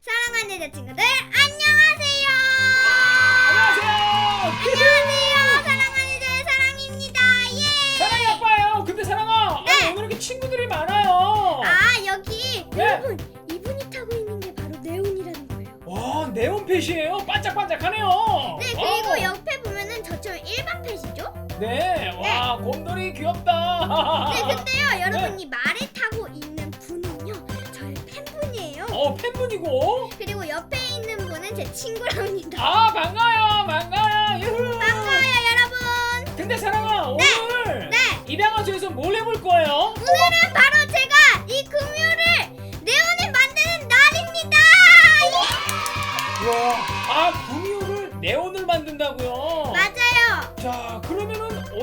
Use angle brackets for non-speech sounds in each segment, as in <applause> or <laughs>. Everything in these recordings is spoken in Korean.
사랑하는 내 친구들 안녕하세요. 안녕하세요. 안녕하세요. 사랑하는 내 사랑입니다. 예. 사랑이 아빠예요. 근데 사랑아, 네. 아니, 오늘 이렇게 친구들이 많아요. 아 여기 네. 여러분 이분이 타고 있는 게 바로 네온이라는 거예요. 와, 네온 펫이에요. 반짝반짝하네요. 네 그리고 와우. 옆에 보면은 저처럼 일반 펫이죠. 네, 와, 곰돌이 귀엽다. 네 근데요 여러분 이 말을 타고 있는 분은요 저의 팬분이에요. 어, 팬분이고. 그리고 옆에 있는 분은 제 친구랍니다. 아, 반가요, 반가요. 유후. 반가워요 여러분. 근데 사랑아, 오늘 네 입양아주에서 뭘 해볼 거예요? 오늘은 바로 제가 이 금요를 네온을 만드는 날입니다. 와, 아, 구미호를 네온을 만든다고요?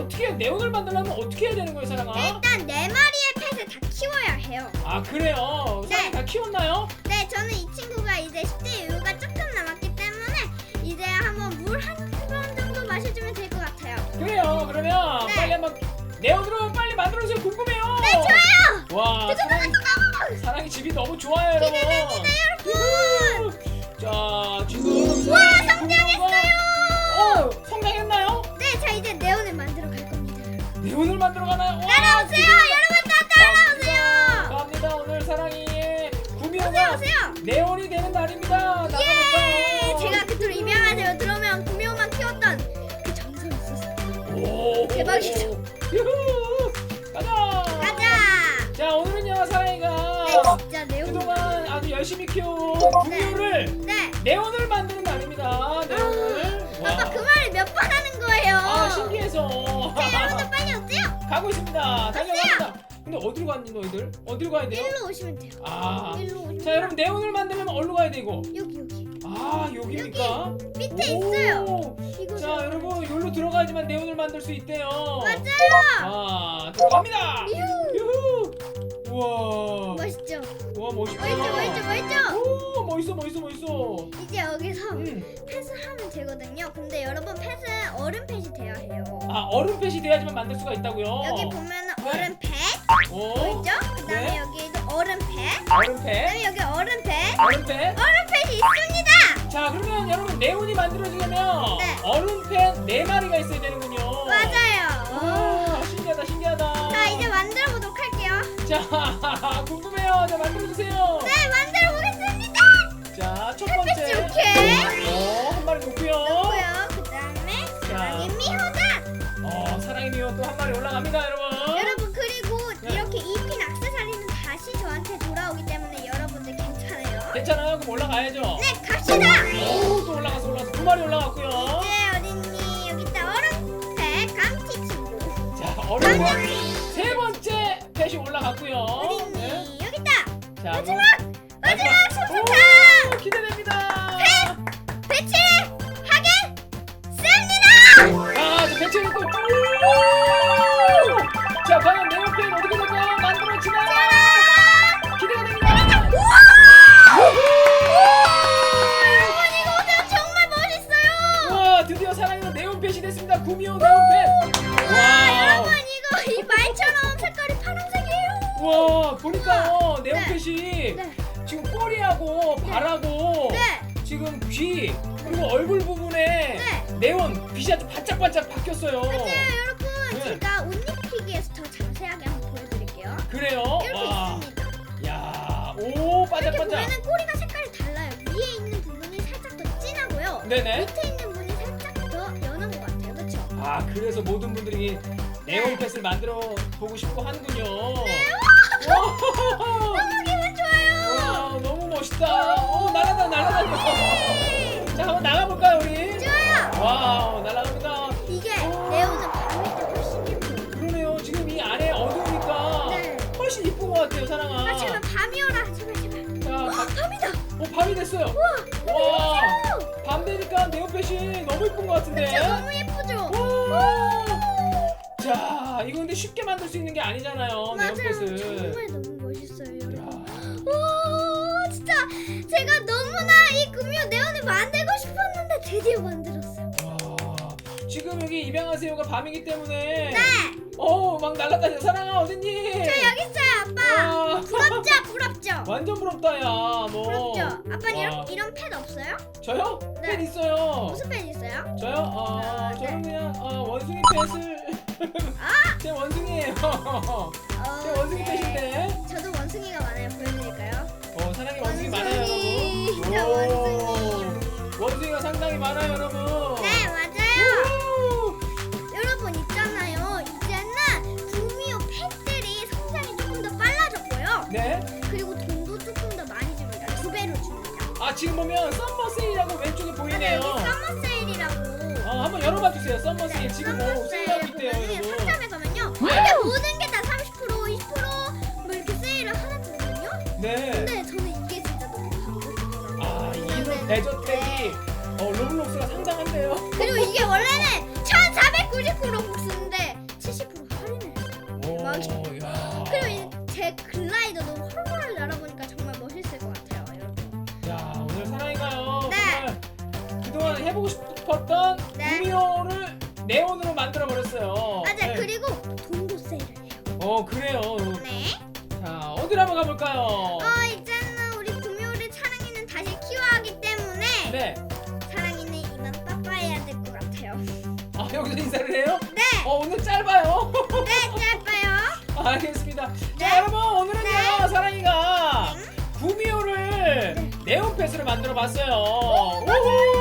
어떻게 네온을 만들려면 어떻게 해야 되는 거예요, 사랑아? 일단 네 마리의 펫을 다 키워야 해요. 아, 그래요. 네. 사랑이 다 키웠나요? 네, 저는 이 친구가 이제 10대 이후가 조금 남았기 때문에 이제 한번 물한번 정도 마셔주면 될 것 같아요. 그래요. 그러면 네. 빨리 한번 네온으로 빨리 만들어주세요. 궁금해요. 네, 좋아요. 와, 사랑이, 사랑이 집이 너무 좋아요, 여러분. 기대됩니다, 여러분. 자, 만들어 가나요? 와, 따라오세요, 여러분 다 따라오세요. 갑니다. 오늘 사랑이의 오세요, 구미호가 오세요. 네온이 되는 날입니다. 예, 나가볼까요? 제가 그토록 입양하세요. 들어오면 구미호만 키웠던 그 정성이 있었어요. 오, 대박이죠. 유후, 가자. 가자. 자, 오늘은요, 사랑이가 네, 진짜 네온. 그동안 아주 열심히 키워온 구미호를 네. 네온을 만드는 날입니다. 네온을. 와. 아빠 그 말을 몇 번 하는 거예요. 아 신기해서. 자, 여러분들 빨리 오세요. 가고 있습니다. 달려갑니다. 근데 어디로 갔니 너희들? 어디로 가야 돼요? 일로 오시면 돼요. 아. 일로 오시면. 자 여러분 네온을 만들려면 어디로 가야 되고? 여기 여기 아 여기입니까? 밑에 오. 있어요. 이거 자 여러분 여기로 들어가야지만 네온을 만들 수 있대요. 맞아요. 아 들어갑니다. 유후. 유후. 우와. 멋있죠? 우와 멋있다. 멋있죠, 멋있죠, 멋있죠? 오 멋있어 멋있어 멋있어. 이제 여기서 음. 펫을 하면 되거든요. 근데 여러분 펫은 얼음 펫이 돼야 해요. 아 얼음 펫이 돼야지만 만들 수가 있다고요. 여기 보면은 네. 얼음 펫 오. 보이죠? 그다음에 네. 여기 이제 얼음 펫. 얼음 펫. 그다음에 여기 얼음 펫. 얼음 펫. 얼음 펫이 있습니다. 자 그러면 여러분 네온이 만들어지려면 네. 얼음팬 네 마리가 있어야 되는군요. 맞아요. 와 신기하다 신기하다. 자 이제 만들어 보도록 할게요. 자 <laughs> 궁금해요. 자 만들어 주세요. 네 만들어 보겠습니다. 자첫 햇빛 번째. 마리 올라갑니다 여러분. 여러분 그리고 네. 이렇게 입힌 악세사리는 다시 저한테 돌아오기 때문에 여러분들 괜찮아요. 괜찮아요. 그럼 올라가야죠. 네 갑시다. 오또 올라가서 올라가서 두 마리 올라갔고요. 네 어린이 여기 있다 얼음배 감치 친구. 자 얼음 감치 세 번째 펫이 올라갔고요. 어린이 네. 여기 있다. 자 마지막 마지막 마지막 오, 기대됩니다. 배치 하겠습니다. 아, 저 배치를 또. 구미호 네온펫. 와 와, 여러분 이거 이 말처럼 색깔이 파란색이에요. 와, 보니까요, 네온펫이 네. 지금 꼬리하고 발하고 네. 지금 귀 그리고 얼굴 부분에 네. 네온 빛이 아주 반짝반짝 바뀌었어요. 맞아요 여러분 네. 제가 옷 입히기에서 더 자세하게 한번 보여드릴게요. 그래요? 이렇게 와, 있습니다. 야, 오, 이렇게 반짝반짝. 보면은 꼬리가 색깔이 달라요. 위에 있는 부분이 살짝 더 진하고요. 네네. 밑에 아 그래서 모든 분들이 네온펫을 만들어 보고 싶고 하는군요. 네. 와, 너무 기분 좋아요. 와, 너무 멋있다. 오 날아다 날아다녀. 자 한번 나가볼까요 우리? 좋아요. 와우 날아갑니다. 이게 밤일 때 훨씬 예뻐요. 그러네요. 지금 이 안에 어두우니까 네. 훨씬 이쁜 것 같아요 사랑아. 아 제발 밤이 오라. 제발 제발. 자, 와 밤, 밤이다. 어 밤이 됐어요. 우와. 와. 밤 되니까 네온펫이 너무 이쁜 것 같은데. 진짜 너무 예쁘죠? 와. 자 이거 근데 쉽게 만들 수 있는 게 아니잖아요 맞아요. 네온펫을. 정말 너무 멋있어요, 여러분. 야. 와 진짜 제가 너무나 이 금요 네온을 만들고 싶었는데 드디어 만들었어요. 와, 지금 여기 입양하세요가 밤이기 때문에 네. 어 막 날라다녀 사랑아 어딨니? 저 여기 있어요 아빠. 와. 부럽죠 부럽죠. 완전 부럽다 야너 부럽죠. 아빠 와. 이런 이런 펜 없어요? 저요? 네. 펜 있어요 무슨 펜 있어요? 저요? 어 아, 네. 저는 그냥 어, 원숭이 펫을 아! <laughs> 제 원숭이에요 어, 제 원숭이 네. 펫인데 저도 원숭이가 많아요. 보여드릴까요? 지금 보면 썸머 세일이라고 왼쪽에. 보이네요 여기 서머 세일이라고. 어 한번 열어봐 주세요 썸머 세일 지금 뭐 세일하고 세일 있대요 여러분 상점에 가면요. 이게 모든 게 다 30% 20%뭐 이렇게 세일을 하거든요. 네. 근데 저는 이게 진짜 너무 반갑더라고요. 아 네. 이는 대저택이 어, 로블록스가 상당한데요 그리고 이게 원래는 1,499로 복수인데 70% 할인을 오, 막- 야. 그리고 이 제 글라이더도 싶었던 네. 구미호를 네온으로 만들어 버렸어요 맞아, 그리고 돈도 세일을 해요. 어 그래요 네. 자 어디로 한번 가볼까요 어, 이제는 우리 구미호를 사랑이는 다시 키워하기 때문에 네. 사랑이는 이만 빠빠해야 될 것 같아요. 아 여기서 인사를 해요? 네, 어 오늘 짧아요 네, 짧아요. <laughs> 알겠습니다 네. 자 여러분 오늘은요 네. 사랑이가 구미호를 네온펫으로 만들어 봤어요 우후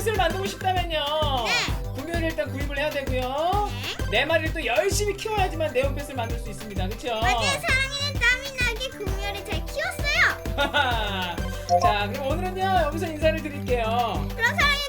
펫을 만들고 싶다면요 네. 구미호를 일단 구입을 해야 되고요 네. 네 마리를 또 열심히 키워야지만 네온 펫을 만들 수 있습니다 그쵸? 맞아요, 사랑이는 땀이 나게 구미호를 잘 키웠어요. <laughs> 자 그럼 오늘은요 여기서 인사를 드릴게요 그럼 사랑이